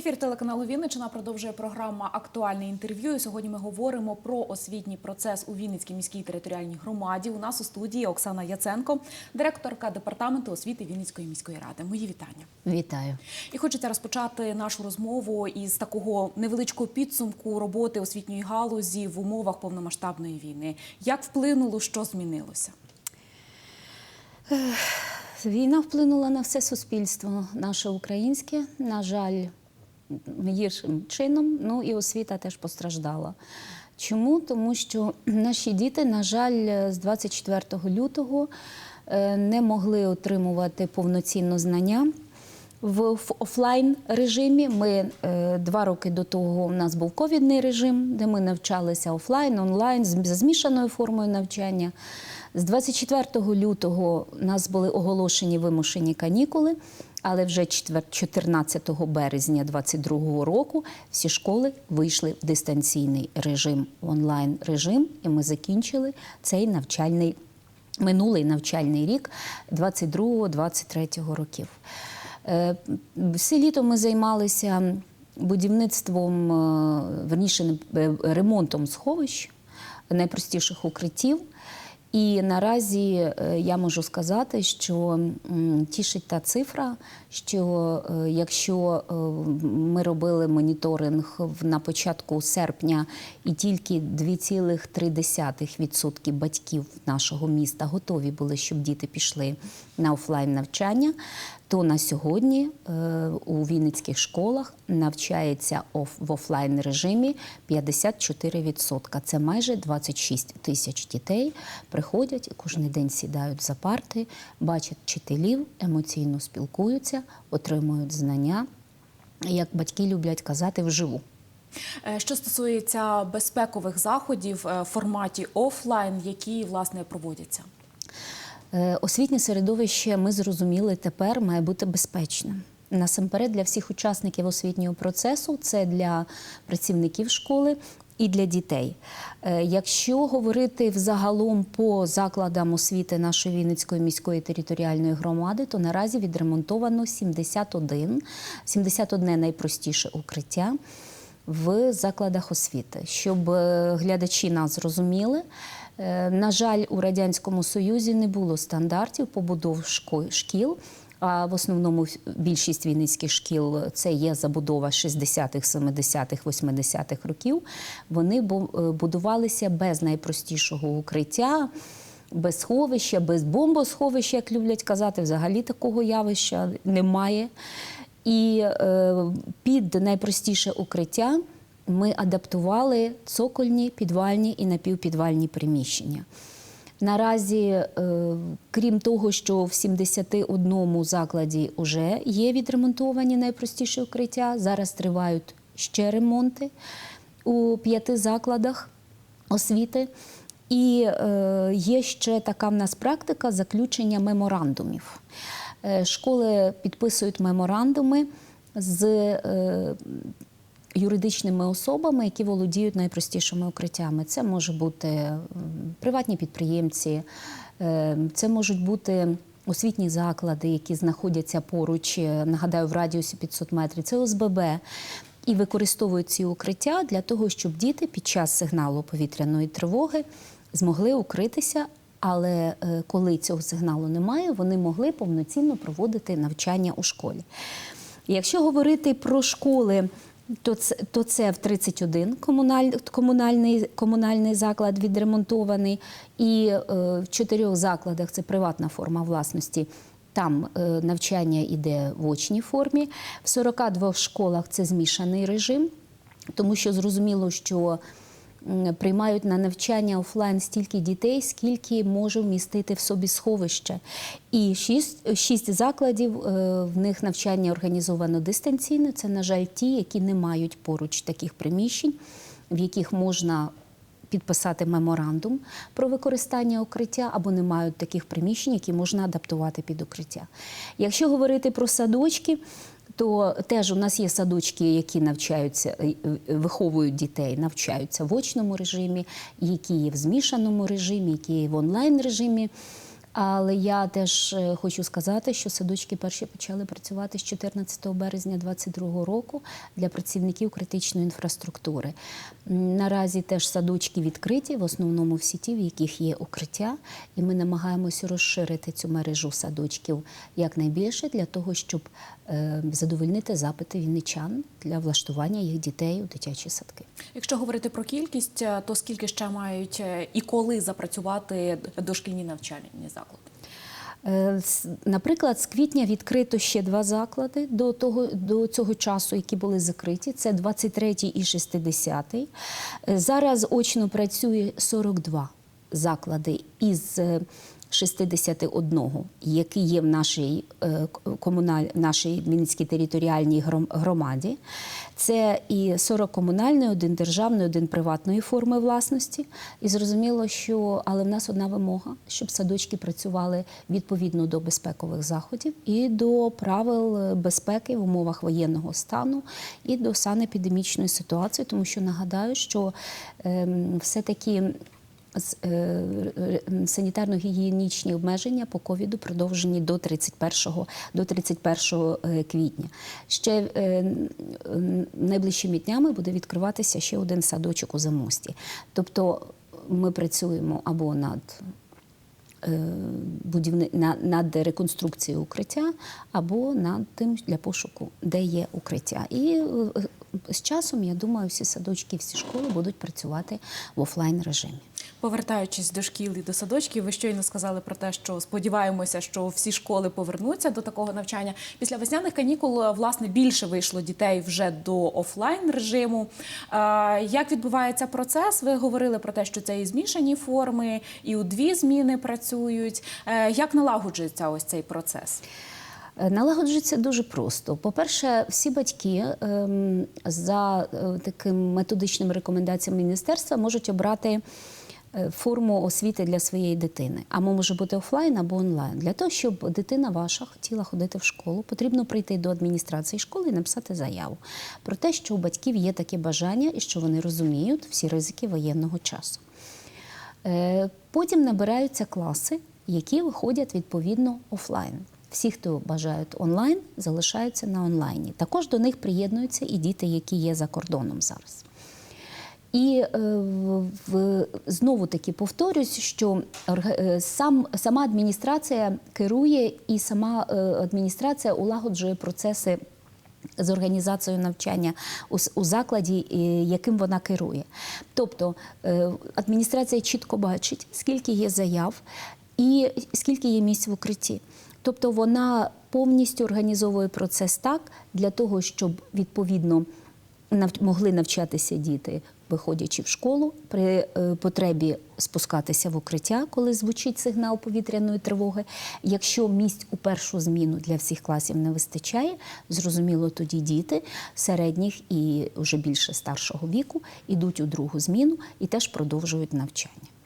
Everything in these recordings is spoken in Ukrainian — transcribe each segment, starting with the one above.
Ефір телеканалу Вінничина продовжує програма Актуальне інтерв'ю. І Сьогодні ми говоримо про освітній процес у Вінницькій міській територіальній громаді. У нас у студії Оксана Яценко, директорка департаменту освіти Вінницької міської ради. Мої вітання. Вітаю. І хочеться розпочати нашу розмову із такого невеличкого підсумку роботи освітньої галузі в умовах повномасштабної війни. Як вплинуло, що змінилося? Війна вплинула на все суспільство, наше українське, на жаль, гіршим чином. Ну і освіта теж постраждала. Чому? Тому що наші діти, на жаль, з 24 лютого е, не могли отримувати повноцінно знання. В офлайн режимі ми е, два роки до того у нас був ковідний режим, де ми навчалися офлайн, онлайн за змішаною формою навчання. З 24 лютого у нас були оголошені вимушені канікули, але вже 4 14 березня 2022 року всі школи вийшли в дистанційний режим, онлайн режим, і ми закінчили цей навчальний минулий навчальний рік 22-23 років. Е, Все літо ми займалися будівництвом, е, верніше е, ремонтом сховищ, найпростіших укриттів. І наразі е, я можу сказати, що тішить та цифра, що е, якщо е, ми робили моніторинг на початку серпня, і тільки 2,3% батьків нашого міста готові були, щоб діти пішли на офлайн навчання, то на сьогодні е, у Вінницьких школах навчається в офлайн режимі 54%. Це майже 26 тисяч дітей приходять і кожен день сідають за парти, бачать вчителів, емоційно спілкуються, отримують знання. Як батьки люблять казати, вживу. Е, Що стосується безпекових заходів е, в форматі офлайн, які власне проводяться? Е, Освітнє середовище, ми зрозуміли, тепер має бути безпечним. Насамперед для всіх учасників освітнього процесу, це для працівників школи і для дітей. Е, Якщо говорити взагалом по закладам освіти нашої Вінницької міської територіальної громади, то наразі відремонтовано 71, 71 найпростіше укриття в закладах освіти, щоб е, глядачі нас зрозуміли. Е, На жаль, у радянському союзі не було стандартів побудов шкіл. А в основному більшість вінницьких шкіл це є забудова 60-х, 70-х, 80-х років. Вони е, будувалися без найпростішого укриття, без сховища, без бомбосховища, як люблять казати. Взагалі такого явища немає. І е, під найпростіше укриття ми адаптували цокольні, підвальні і напівпідвальні приміщення. Наразі, е, крім того, що в 71 закладі вже є відремонтовані найпростіші укриття, зараз тривають ще ремонти у п'яти закладах освіти. І е, є ще така в нас практика заключення меморандумів. Е, школи підписують меморандуми з юридичними особами, які володіють найпростішими укриттями. Це може бути приватні підприємці, е, це можуть бути освітні заклади, які знаходяться поруч, е, нагадаю, в радіусі 500 метрів. Це ОСББ. І використовують ці укриття для того, щоб діти під час сигналу повітряної тривоги змогли укритися. Але е, коли цього сигналу немає, вони могли повноцінно проводити навчання у школі. Якщо говорити про школи, то це, то це в 31 комуналь, комунальний, комунальний заклад відремонтований, і е, в чотирьох закладах це приватна форма власності. Там е, навчання йде в очній формі. В 42 школах це змішаний режим, тому що зрозуміло, що приймають на навчання офлайн стільки дітей, скільки може вмістити в собі сховище. І шість, шість закладів е, в них навчання організовано дистанційно. Це, на жаль, ті, які не мають поруч таких приміщень, в яких можна підписати меморандум про використання укриття або не мають таких приміщень, які можна адаптувати під укриття. Якщо говорити про садочки, то теж у нас є садочки, які навчаються, е, е, виховують дітей, навчаються в очному режимі, які є в змішаному режимі, які є в онлайн режимі. Але я теж е, хочу сказати, що садочки перші почали працювати з 14 березня 2022 року для працівників критичної інфраструктури. Наразі теж садочки відкриті, в основному в сіті, в яких є укриття, і ми намагаємося розширити цю мережу садочків якнайбільше для того, щоб е, задовольнити запити вінничан для влаштування їх дітей у дитячі садки. Якщо говорити про кількість, е, то скільки ще мають і коли запрацювати дошкільні навчальні заклади? Е, Наприклад, з квітня відкрито ще два заклади до того до цього часу, які були закриті. Це 23 і 60. Е, Зараз очно працює 42 заклади із е, 61, які є в нашій е, комуналь, нашій Вінницькій територіальній гром- громаді. Це і 40 комунальної, один державної, один приватної форми власності. І зрозуміло, що але в нас одна вимога, щоб садочки працювали відповідно до безпекових заходів і до правил е, безпеки в умовах воєнного стану і до санепідемічної ситуації, тому що нагадаю, що ем, е, р- р- санітарно-гігієнічні обмеження по ковіду продовжені до 31, до 31 е, квітня. Ще е, найближчими днями буде відкриватися ще один садочок у Замості. Тобто ми працюємо або над е, будівни... над реконструкцією укриття або над тим для пошуку, де є укриття. І е, з часом, я думаю, всі садочки, всі школи будуть працювати в офлайн режимі. Повертаючись до шкіл і до садочків, ви щойно сказали про те, що сподіваємося, що всі школи повернуться до такого навчання. Після весняних канікул власне більше вийшло дітей вже до офлайн режиму. Е, Як відбувається процес? Ви говорили про те, що це і змішані форми, і у дві зміни працюють. Е, Як налагоджується ось цей процес? Е, Налагоджується дуже просто. По-перше, всі батьки ем, за е, таким методичними рекомендаціями міністерства можуть обрати е, форму освіти для своєї дитини. Або може бути офлайн або онлайн. Для того, щоб дитина ваша хотіла ходити в школу, потрібно прийти до адміністрації школи і написати заяву про те, що у батьків є таке бажання і що вони розуміють всі ризики воєнного часу. Е, Потім набираються класи, які виходять відповідно офлайн. Всі, хто бажають онлайн, залишаються на онлайні. Також до них приєднуються і діти, які є за кордоном зараз. І е, в, знову таки повторюсь, що е, сам, сама адміністрація керує і сама е, адміністрація улагоджує процеси з організацією навчання у, у закладі, яким вона керує. Тобто адміністрація чітко бачить, скільки є заяв і скільки є місць в укритті. Тобто вона повністю організовує процес так для того, щоб відповідно могли навчатися діти, виходячи в школу, при е, потребі спускатися в укриття, коли звучить сигнал повітряної тривоги. Якщо місць у першу зміну для всіх класів не вистачає, зрозуміло, тоді діти середніх і вже більше старшого віку йдуть у другу зміну і теж продовжують навчання.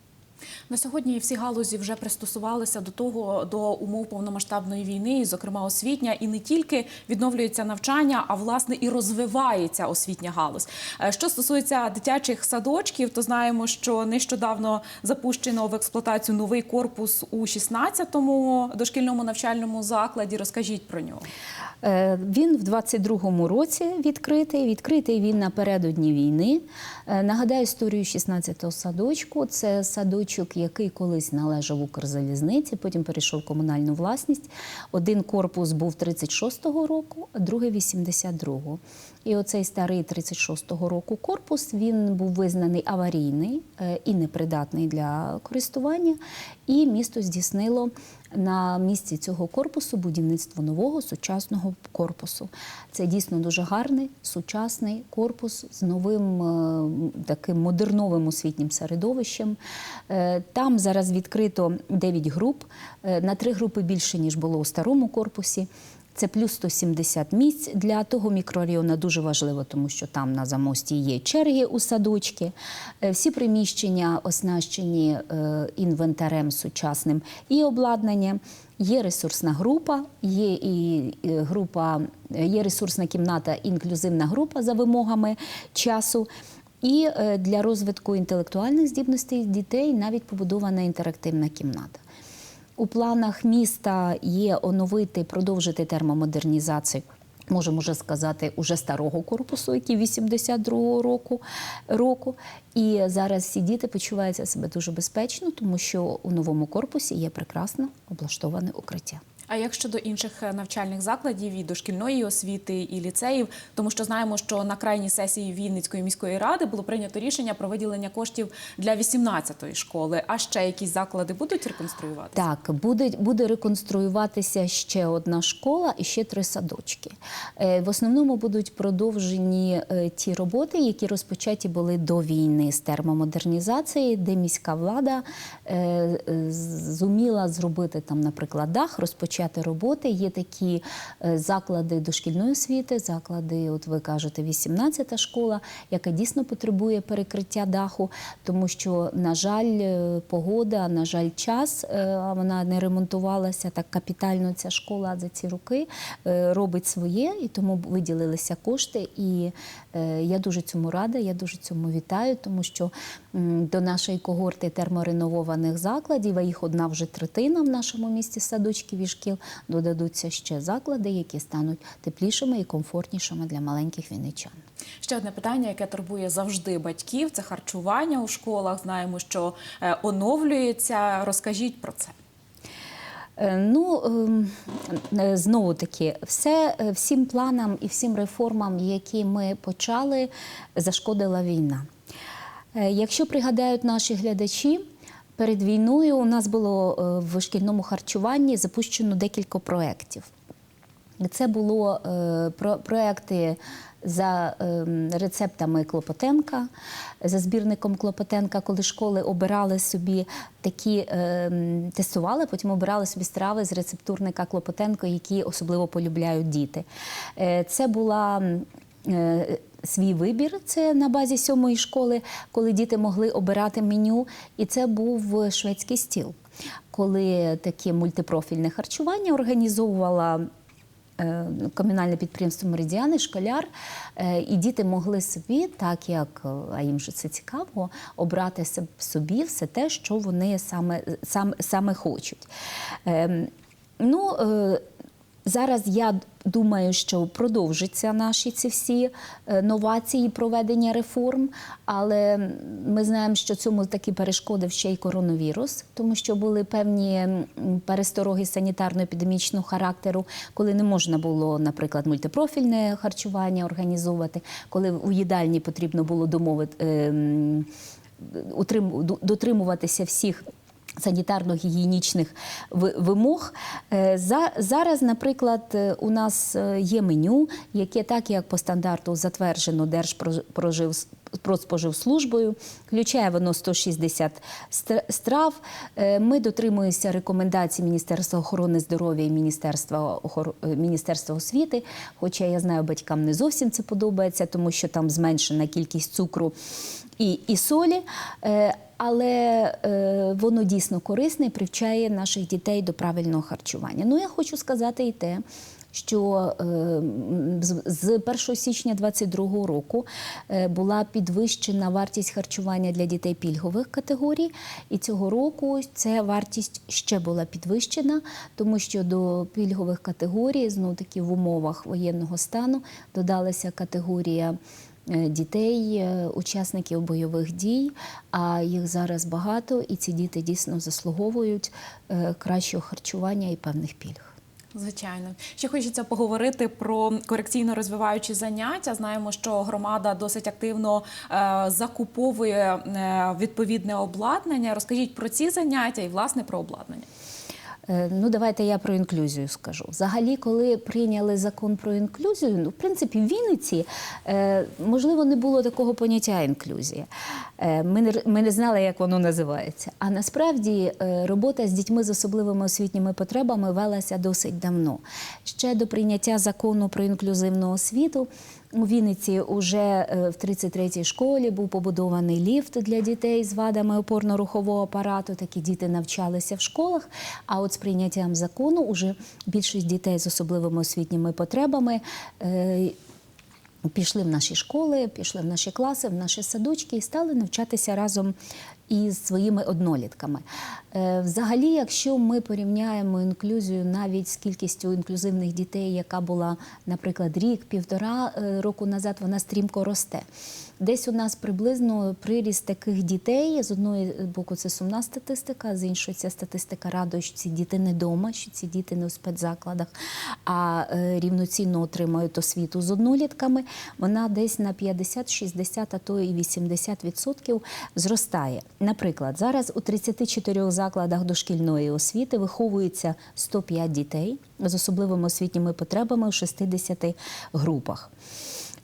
На сьогодні всі галузі вже пристосувалися до того до умов повномасштабної війни, і, зокрема освітня, і не тільки відновлюється навчання, а власне і розвивається освітня галузь. Е, Що стосується дитячих садочків, то знаємо, що нещодавно запущено в експлуатацію новий корпус у 16-му дошкільному навчальному закладі. Розкажіть про нього. Е, Він в 22-му році відкритий. Відкритий він напередодні війни. Е, Нагадаю історію 16-го садочку. Це садочок, який колись належав Укрзалізниці, потім перейшов в комунальну власність. Один корпус був 36-го року, а другий 82-го. І оцей старий 36-го року корпус він був визнаний аварійний е, і непридатний для користування. І місто здійснило на місці цього корпусу будівництво нового сучасного корпусу. Це дійсно дуже гарний сучасний корпус з новим е, таким модерновим освітнім середовищем. Е, Там зараз відкрито 9 груп, е, на три групи більше ніж було у старому корпусі. Це плюс 170 місць для того мікрорайону дуже важливо, тому що там на замості є черги у садочки. Е, Всі приміщення оснащені е, інвентарем сучасним і обладнанням. Є ресурсна група, є і е, група, є ресурсна кімната, інклюзивна група за вимогами часу. І для розвитку інтелектуальних здібностей дітей навіть побудована інтерактивна кімната. У планах міста є оновити, продовжити термомодернізацію. Можемо вже сказати, уже старого корпусу, який 82-го року, року. І зараз всі діти почуваються себе дуже безпечно, тому що у новому корпусі є прекрасно облаштоване укриття. А як щодо інших е, навчальних закладів і дошкільної освіти і ліцеїв, тому що знаємо, що на крайній сесії Вінницької міської ради було прийнято рішення про виділення коштів для 18-ї школи. А ще якісь заклади будуть реконструюватися? Так, буде, буде реконструюватися ще одна школа і ще три садочки. Е, В основному будуть продовжені е, ті роботи, які розпочаті були до війни з термомодернізації, де міська влада зуміла зробити там, наприклад, дах, розпочати роботи. Є такі е, заклади дошкільної освіти, заклади, от ви кажете, 18-та школа, яка дійсно потребує перекриття даху, тому що, на жаль, е, погода, на жаль, час, е, вона не ремонтувалася так капітально. Ця школа за ці роки робить своє, і тому виділилися кошти. І я дуже цьому рада, я дуже цьому вітаю, тому що до нашої когорти термореновованих закладів, а їх одна вже третина в нашому місті садочків і шкіл, додадуться ще заклади, які стануть теплішими і комфортнішими для маленьких вінничан. Ще одне питання, яке турбує завжди батьків, це харчування у школах. Знаємо, що е, оновлюється. Розкажіть про це. Е, Ну ем, е, знову таки, все всім планам і всім реформам, які ми почали, зашкодила війна. Е, Якщо пригадають наші глядачі, перед війною у нас було е, в шкільному харчуванні запущено декілька проєктів. Це було е, про, проекти за ем, рецептами Клопотенка, за збірником Клопотенка, коли школи обирали собі такі, ем, тестували, потім обирали собі страви з рецептурника Клопотенко, які особливо полюбляють діти. Це була свій вибір. Це на базі сьомої школи, коли діти могли обирати меню, і це був шведський стіл, коли таке мультипрофільне харчування організовувала. е, Комунальне підприємство Меридіани, школяр, е, і діти могли собі, так як е, а їм же це цікаво, обрати собі все те, що вони саме, саме, саме хочуть. Ем, Ну, е, Зараз я думаю, що продовжаться наші ці всі е, новації проведення реформ, але ми знаємо, що цьому такі перешкодив ще й коронавірус, тому що були певні перестороги санітарно-епідемічного характеру, коли не можна було, наприклад, мультипрофільне харчування організовувати, коли у їдальні потрібно було домовити ду- дотримуватися всіх. Санітарно-гігієнічних ви- вимог. Е, За, зараз, наприклад, е, у нас е, є меню, яке так як по стандарту затверджено Держпродспоживслужбою, включає воно 160 страв. Е, Ми дотримуємося рекомендацій Міністерства охорони здоров'я і Міністерства, е, Міністерства освіти. Хоча я знаю, батькам не зовсім це подобається, тому що там зменшена кількість цукру і, і солі. Е, але е, воно дійсно корисне і привчає наших дітей до правильного харчування. Ну, я хочу сказати і те, що е, з- з 1 січня 2022 року е, була підвищена вартість харчування для дітей пільгових категорій, і цього року ця вартість ще була підвищена, тому що до пільгових категорій, знову таки в умовах воєнного стану, додалася категорія е, дітей, учасників бойових дій, а їх зараз багато, і ці діти дійсно заслуговують кращого харчування і певних пільг. Звичайно, ще хочеться поговорити про корекційно-розвиваючі заняття. Знаємо, що громада досить активно е, закуповує е, відповідне обладнання. Розкажіть про ці заняття і власне про обладнання. Е, Ну, давайте я про інклюзію скажу. Взагалі, коли прийняли закон про інклюзію, ну, в принципі, в Вінниці е, можливо не було такого поняття інклюзія. Е, Ми не, ми не знали, як воно називається. А насправді робота з дітьми з особливими освітніми потребами велася досить давно. Ще до прийняття закону про інклюзивну освіту. У Вінниці вже в 33-й школі був побудований ліфт для дітей з вадами опорно-рухового апарату. Такі діти навчалися в школах. А от з прийняттям закону вже більшість дітей з особливими освітніми потребами е, пішли в наші школи, пішли в наші класи, в наші садочки і стали навчатися разом із своїми однолітками. Е, Взагалі, якщо ми порівняємо інклюзію навіть з кількістю інклюзивних дітей, яка була, наприклад, рік, півтора е, року назад, вона стрімко росте. Десь у нас приблизно приріст таких дітей. З одної боку, це сумна статистика, з іншої ця статистика радує, що ці діти не вдома, що ці діти не у спецзакладах, а е, рівноцінно отримують освіту з однолітками. Вона десь на 50, 60, а то і 80 відсотків зростає. Наприклад, зараз у 34 закладах дошкільної освіти виховується 105 дітей з особливими освітніми потребами у 60 групах.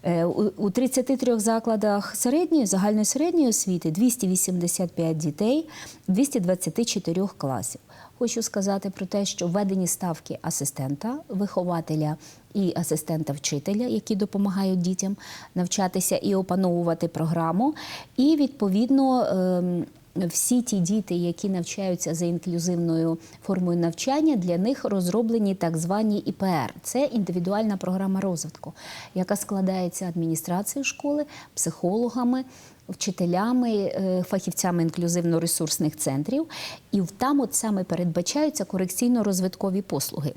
Е, у- У 33 закладах середньої, загальної середньої освіти 285 дітей, 224 класів. Хочу сказати про те, що введені ставки асистента, вихователя і асистента вчителя, які допомагають дітям навчатися і опановувати програму. І відповідно ем, всі ті діти, які навчаються за інклюзивною формою навчання, для них розроблені так звані ІПР. Це індивідуальна програма розвитку, яка складається адміністрацією школи, психологами. Вчителями, е, фахівцями інклюзивно-ресурсних центрів, і там от саме передбачаються корекційно-розвиткові послуги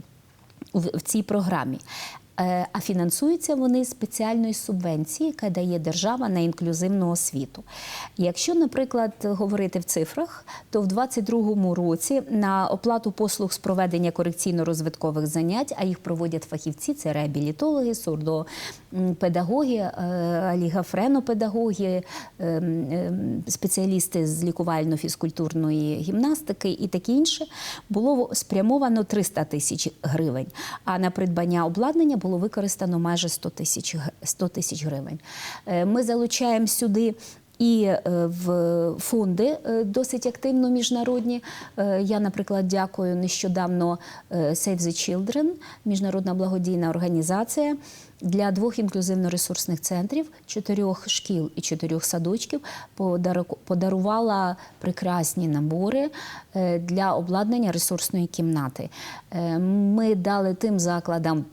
в, цій програмі. Е, А фінансуються вони спеціальної субвенції, яка дає держава на інклюзивну освіту. Якщо, наприклад, говорити в цифрах, то в 2022 році на оплату послуг з проведення корекційно-розвиткових занять, а їх проводять фахівці, це реабілітологи, сурдопедагоги, алігафренопедагоги, ем, ем, спеціалісти з лікувально-фізкультурної гімнастики і таке інше, було спрямовано 300 тисяч гривень. А на придбання обладнання було використано майже 100 тисяч 100 тисяч гривень. Е, Ми залучаємо сюди. І е, в фонди е, досить активно міжнародні. Е, Я, наприклад, дякую нещодавно е, Save the Children, міжнародна благодійна організація для двох інклюзивно-ресурсних центрів, чотирьох шкіл і чотирьох садочків подарувала прекрасні набори е, для обладнання ресурсної кімнати. Е, Ми дали тим закладам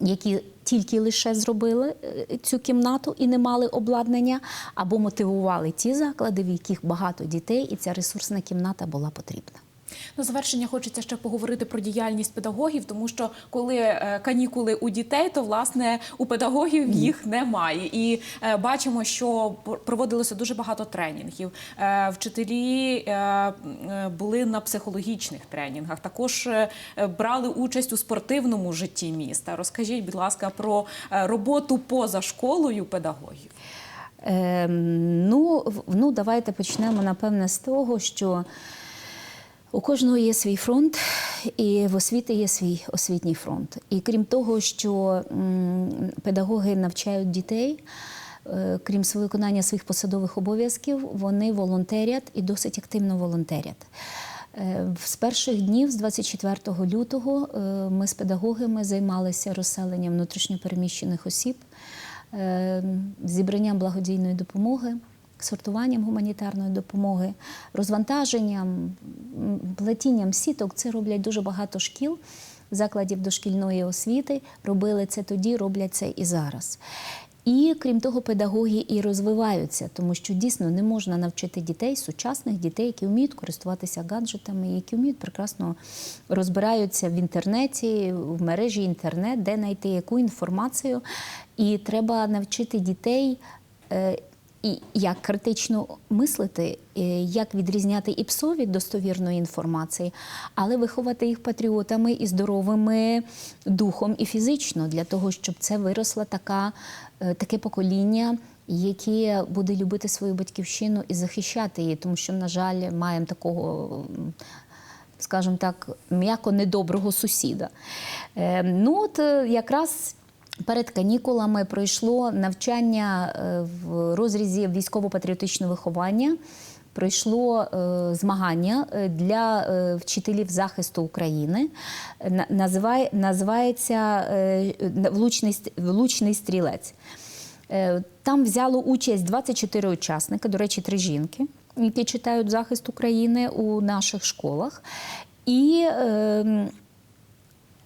які тільки лише зробили е, цю кімнату і не мали обладнання, або мотивували ті заклади, в яких багато дітей, і ця ресурсна кімната була потрібна. На завершення хочеться ще поговорити про діяльність педагогів, тому що коли е, канікули у дітей, то власне у педагогів їх немає. І е, бачимо, що пр- проводилося дуже багато тренінгів. Е, Вчителі були на психологічних тренінгах, також брали участь у спортивному житті міста. Розкажіть, будь ласка, про роботу поза школою педагогів. Е, ну, ну, давайте почнемо, напевне, з того, що у кожного є свій фронт, і в освіти є свій освітній фронт. І крім того, що педагоги навчають дітей, е, крім виконання своїх посадових обов'язків, вони волонтерять і досить активно волонтерять. Е, З перших днів, з 24 лютого, е, ми з педагогами займалися розселенням внутрішньопереміщених осіб, зібранням благодійної допомоги, сортуванням гуманітарної допомоги, розвантаженням, плетінням сіток. Це роблять дуже багато шкіл. Закладів дошкільної освіти робили це тоді, роблять це і зараз. І крім того, педагоги і розвиваються, тому що дійсно не можна навчити дітей, сучасних дітей, які вміють користуватися гаджетами, які вміють прекрасно розбираються в інтернеті, в мережі інтернет, де знайти яку інформацію. І треба навчити дітей. І як критично мислити, е, як відрізняти і псо від достовірної інформації, але виховати їх патріотами і здоровими духом і фізично, для того, щоб це виросла така, е, таке покоління, яке буде любити свою батьківщину і захищати її, тому що, на жаль, маємо такого. Скажімо так, м'яко недоброго сусіда. Е, ну, от якраз Перед канікулами пройшло навчання е, в розрізі військово-патріотичного виховання. Пройшло е, змагання е, для вчителів захисту України. На- Називає, називається влучний, влучний стрілець. Там взяло участь 24 учасники, до речі, три жінки, які читають захист України у наших школах. І е,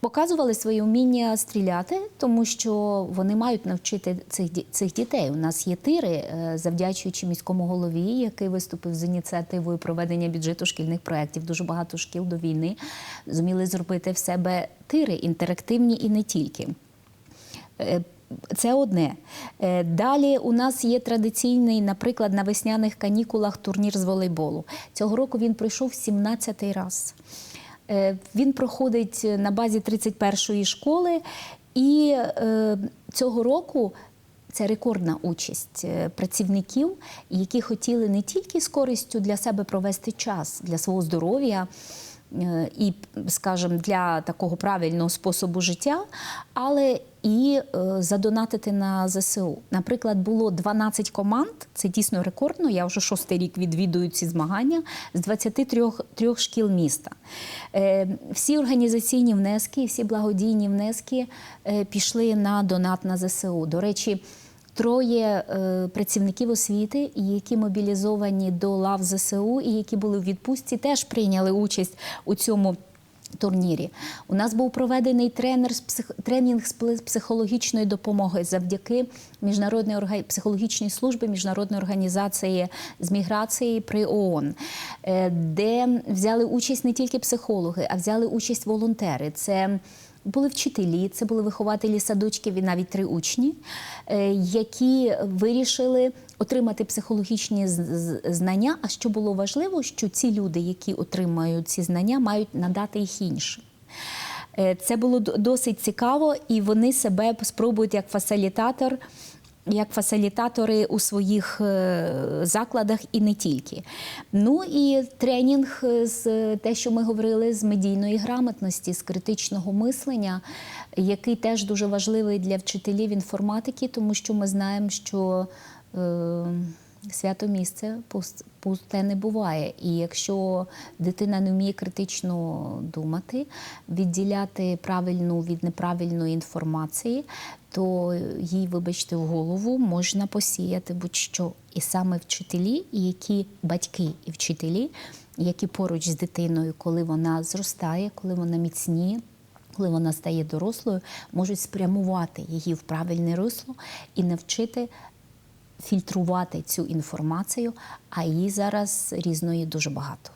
показували своє вміння стріляти, тому що вони мають навчити цих цих дітей. У нас є тири, е, завдячуючи міському голові, який виступив з ініціативою проведення бюджету шкільних проєктів. Дуже багато шкіл до війни зуміли зробити в себе тири інтерактивні і не тільки. Е, Це одне. Е, Далі у нас є традиційний, наприклад, на весняних канікулах турнір з волейболу. Цього року він пройшов 17-й раз. Е, Він проходить на базі 31-ї школи, і е, цього року це рекордна участь е, працівників, які хотіли не тільки з користю для себе провести час для свого здоров'я. е, І, скажімо, для такого правильного способу життя, але і е, задонатити на ЗСУ. Наприклад, було 12 команд, це дійсно рекордно. Я вже шостий рік відвідую ці змагання з 23 трьох шкіл міста. Е, Всі організаційні внески, всі благодійні внески е, пішли на донат на ЗСУ. До речі, Троє е, працівників освіти, які мобілізовані до лав ЗСУ і які були в відпустці, теж прийняли участь у цьому турнірі. У нас був проведений тренер з псих... тренінг з психологічної допомоги завдяки міжнародної орга... психологічній службі міжнародної організації з міграції при ООН, е, де взяли участь не тільки психологи, а взяли участь волонтери. Це були вчителі, це були вихователі садочків і навіть три учні, е, які вирішили отримати психологічні знання. А що було важливо, що ці люди, які отримають ці знання, мають надати їх іншим. Е, Це було досить цікаво, і вони себе спробують як фасилітатор. Як фасилітатори у своїх е, закладах і не тільки. Ну і тренінг е, з те, що ми говорили, з медійної грамотності, з критичного мислення, який теж дуже важливий для вчителів інформатики, тому що ми знаємо, що е, свято місце пусте не буває. І якщо дитина не вміє критично думати, відділяти правильну від неправильної інформації, то їй, вибачте, в голову можна посіяти будь-що. І саме вчителі, і які батьки і вчителі, які поруч з дитиною, коли вона зростає, коли вона міцніє, коли вона стає дорослою, можуть спрямувати її в правильне русло і навчити фільтрувати цю інформацію, а її зараз різної дуже багато.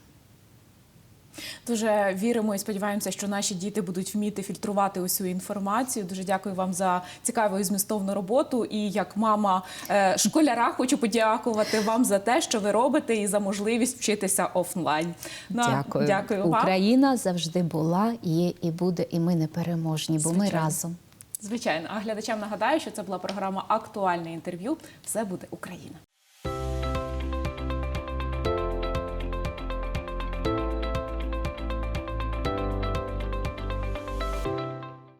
Дуже віримо і сподіваємося, що наші діти будуть вміти фільтрувати усю інформацію. Дуже дякую вам за цікаву і змістовну роботу. І як мама е, школяра, хочу подякувати вам за те, що ви робите, і за можливість вчитися офлайн. Ну, Дякую. дякую вам. Україна завжди була, є і буде, і ми не переможні, бо ми разом. Звичайно, а глядачам нагадаю, що це була програма Актуальне інтерв'ю. Все буде Україна.